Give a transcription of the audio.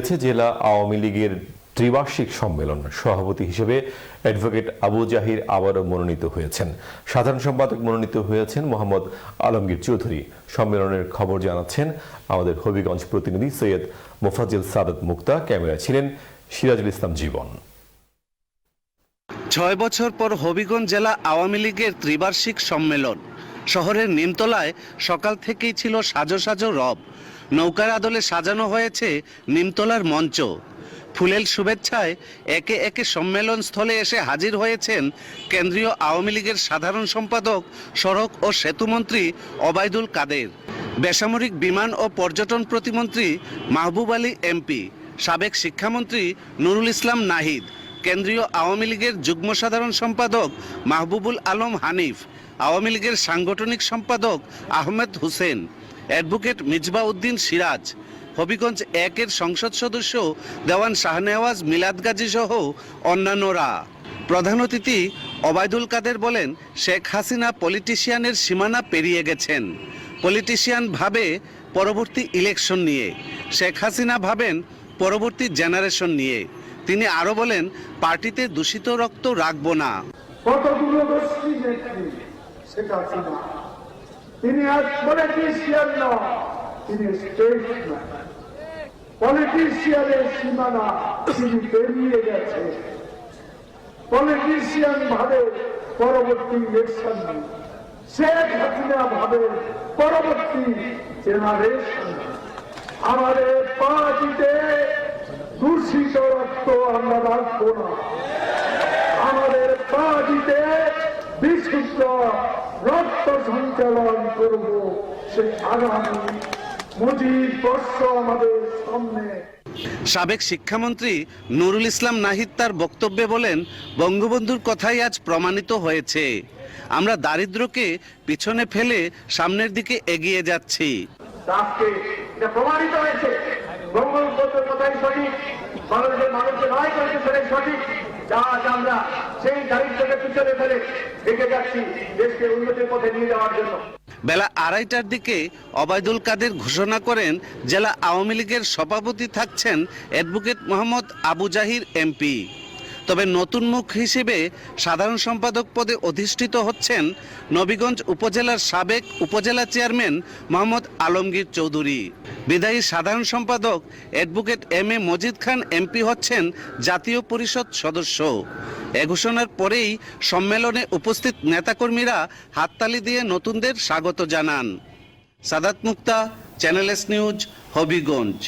হয়েছে জেলা আওয়ামী লীগের ত্রিবার্ষিক সম্মেলন। সভাপতি হিসেবে অ্যাডভোকেট আবু জাহির আবারও মনোনীত হয়েছেন। সাধারণ সম্পাদক মনোনীত হয়েছেন মোহাম্মদ আলমগীর চৌধুরী। সম্মেলনের খবর জানাচ্ছেন আমাদের হবিগঞ্জ প্রতিনিধি সৈয়দ মোফাজ্জল সাদত মুক্তা। ক্যামেরায় ছিলেন সিরাজুল ইসলাম জীবন। ছয় বছর পর হবিগঞ্জ জেলা আওয়ামী লীগের ত্রিবার্ষিক সম্মেলন। শহরের নিমতলায় সকাল থেকেই ছিল সাজো সাজো রব। নৌকার আদলে সাজানো হয়েছে নিমতলার মঞ্চ। ফুলেল শুভেচ্ছায় একে একে সম্মেলন স্থলে এসে হাজির হয়েছেন কেন্দ্রীয় আওয়ামী লীগের সাধারণ সম্পাদক, সড়ক ও সেতুমন্ত্রী ওবায়দুল কাদের। বেসামরিক বিমান ও পর্যটন প্রতিমন্ত্রী মাহবুব আলী এমপি। সাবেক শিক্ষামন্ত্রী নুরুল ইসলাম নাহিদ। কেন্দ্রীয় আওয়ামী লীগের যুগ্ম সাধারণ সম্পাদক মাহবুবুল আলম হানিফ, আওয়ামী লীগের সাংগঠনিক সম্পাদক আহমেদ হোসেন, অ্যাডভোকেট মিজবা উদ্দিন সিরাজ, হবিগঞ্জ একের সংসদ সদস্য দেওয়ান শাহনেওয়াজ মিলাদ গাজী সহ অন্যান্যরা। প্রধান অতিথি ওবায়দুল কাদের বলেন, শেখ হাসিনা পলিটিশিয়ানের সীমানা পেরিয়ে গেছেন। পলিটিশিয়ান ভাবে পরবর্তী ইলেকশন নিয়ে। শেখ হাসিনা ভাবেন, পরবর্তী জেনারেশন নিয়ে। তিনি আরও বলেন, পার্টিতে দূষিত রক্ত রাখব না। তিনি আজ পলিটিশিয়ান নন তিনি স্টেটসম্যান পলিটিশিয়ানের সীমানা তিনি পেরিয়ে গেছে। পলিটিশিয়ান ভাবে পরবর্তী ইলেকশন শেখ হাসিনা ভাবে পরবর্তী জেনারেশন আমাদের পার্টিতে দূষিত রক্ত আমরা রাখব না। আমাদের পার্টিতে বিশুদ্ধ রক্ত সঞ্চালন করব সে আগামী মুজিব বর্ষ আমাদের সামনে। সাবেক শিক্ষামন্ত্রী নুরুল ইসলাম নাহিদ তার বক্তব্যে বলেন বঙ্গবন্ধুর কথাই আজ প্রমাণিত হয়েছে। আমরা দারিদ্র্যকে পিছনে ফেলে সামনের দিকে এগিয়ে যাচ্ছি। প্রমাণিত হয়েছে। কথাই সঠিক। মানুষের মানুষকে নয় করেছে, সেটাই সঠিক। যা আজ আমরা সেই দারিদ্রকে পিছনে ফেলে দেখে যাচ্ছি দেশকে উন্নতির পথে নিয়ে যাওয়ার জন্য। বেলা আড়াইটার দিকে অবায়দুল কাদের ঘোষণা করেন, জেলা আওয়ামী লীগের সভাপতি থাকছেন অ্যাডভোকেট মোহাম্মদ আবু জাহির এমপি। তবে নতুন মুখ হিসেবে সাধারণ সম্পাদক পদে অধিষ্ঠিত হচ্ছেন নবীগঞ্জ উপজেলার সাবেক উপজেলা চেয়ারম্যান মোহাম্মদ আলমগীর চৌধুরী। বিদায়ী সাধারণ সম্পাদক advocate M A Majid Khan MP হচ্ছেন জাতীয় পরিষদ সদস্য। এ ঘোষণার পরেই সম্মেলনে উপস্থিত নেতাকর্মীরা হাততালি দিয়ে নতুনদের স্বাগত জানান। Sadat Mukta, channel S news, Habiganj.